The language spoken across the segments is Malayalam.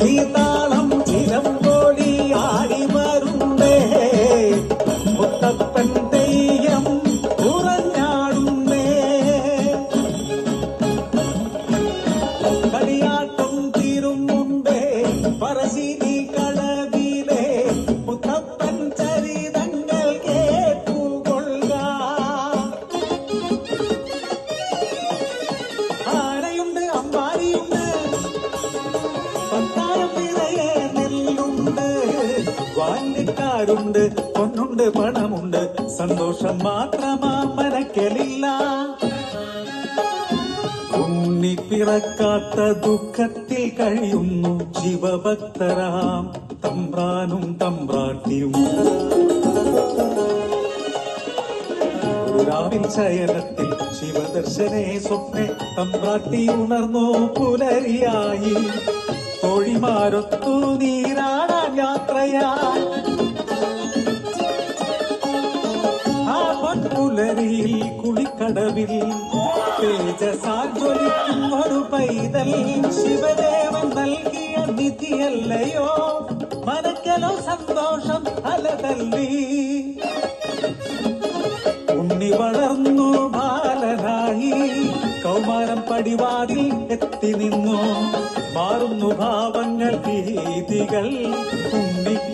Lita കാരുണ്ട് പൊന്നുണ്ട് പണമുണ്ട്. സന്തോഷം മാത്രമാ മരക്കലില്ല. ഉണ്ണി പിറക്കാത്ത ദുഃഖത്തിൽ കഴിയുന്നു ശിവഭക്തരാം തമ്പ്രാനും തമ്പ്രാട്ടിയും. ശയനത്തിൽ ശിവദർശനെ സ്വപ്നെ തമ്പ്രാട്ടി ഉണർന്നു പുലരിയായി. തൊഴിമാരൊത്തു നീരാടാൻ യാത്രയായി. പൊൻപുലരിയിൽ കുളിക്കടവിൽ തേജസാജ്വലിക്കും ഒരു പൈതൽ ശിവദേവൻ നൽകിയ നിധിയല്ലയോ? മനക്കലോ സന്തോഷം അലതല്ലി. ഉണ്ണി വളർന്നു ബാലനായി കൗമാരം പടിവാതിൽ എത്തി നിന്നു. മാറുന്നു ഭാവങ്ങൾ ഭീതികൾ ഉണ്ണിക്കു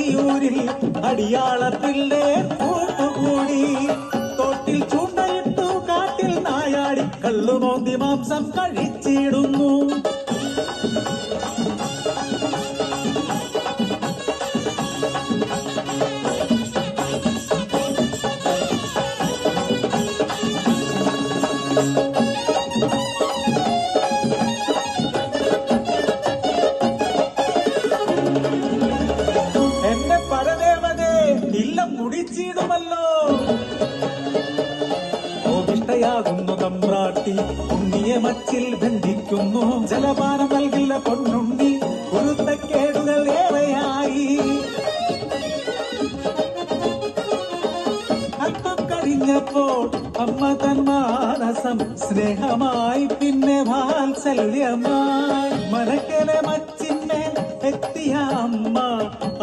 പറച്ചിയൂരിൽ അടിയാളത്തിന്റെ കൂട്ടുകൂടി. തോട്ടിൽ ചൂണ്ടയിട്ടു കാട്ടിൽ നായാടി കള്ളുമോന്തി മാംസം കഴിച്ചിടുന്നു. എന്റെ ബന്ധിക്കുന്നു. ജലപാനം നൽകില്ല പൊന്നുണ്ണി കുരുത്തക്കേടുകൾ ഏറെയായി. അല്പം കഴിഞ്ഞപ്പോൾ അമ്മ തൻ മാനസം സ്നേഹമായി പിന്നെ വാത്സല്യമായി. മനക്കലെ മച്ചിന്മേൽ എത്തിയ അമ്മ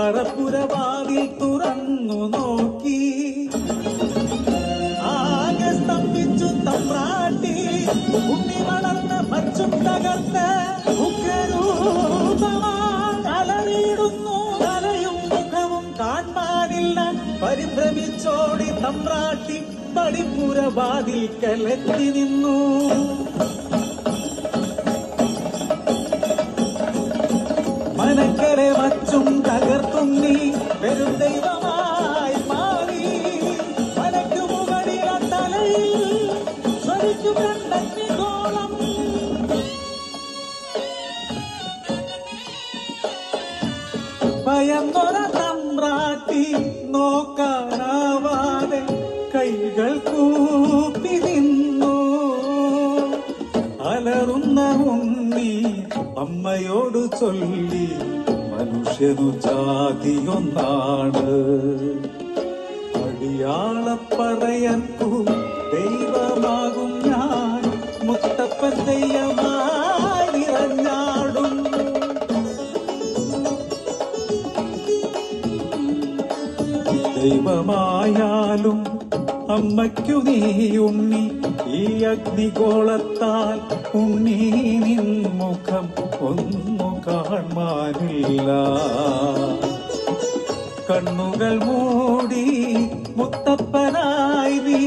അറപ്പുരവാതിൽ ഉണ്ണി വളർന്ന മച്ചും തകർത്ത് ഉഗ്രരൂപമായി അലറിയിടുന്നു തലയും മുഖവും കാണാനില്ല പരിഭ്രമിച്ചോടി തമ്പ്രാട്ടി പടിപ്പുര കലത്തി നിന്നു. മനക്കരെ വച്ചും തകർത്തുണ്ണി വെറും ദൈവമായി ഭയന്നൊര തമ്പ്രാട്ടി നോക്കാനാവാതെ കൈകൾ കൂപ്പി നിന്നു. അലറുന്ന ഉണ്ണി അമ്മയോട് ചൊല്ലി മനുഷ്യനു ജാതിയൊന്നാണ്. അടിയാളപ്പറയൻ പൂ ദൈവമാകും ഞാൻ മുത്തപ്പൻ ദൈവമായി ദൈവമായാലും അമ്മയ്ക്കു നീ ഉണ്ണി ഈ അഗ്നിഗോളത്താൽ ഉണ്ണി നിൻ മുഖം ഒന്നു കാണാനില്ല. കണ്ണുകൾ മൂടി മുത്തപ്പനായി നീ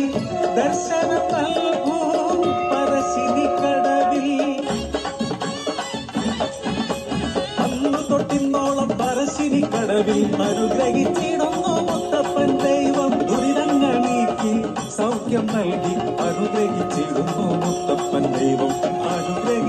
ദർശനം നൽകൂ പറശ്ശിനി കടവിൽ. അന്ന് തൊട്ടിന്നോളം പറശ്ശിനി കടവിൽ അനുഗ്രഹിച്ചിടുന്നു സൗഖ്യം നൽകി അനുഗ്രഹിച്ചിടുന്നു മുത്തപ്പൻ ദൈവം. അനുഗ്രഹിച്ചിടുന്നു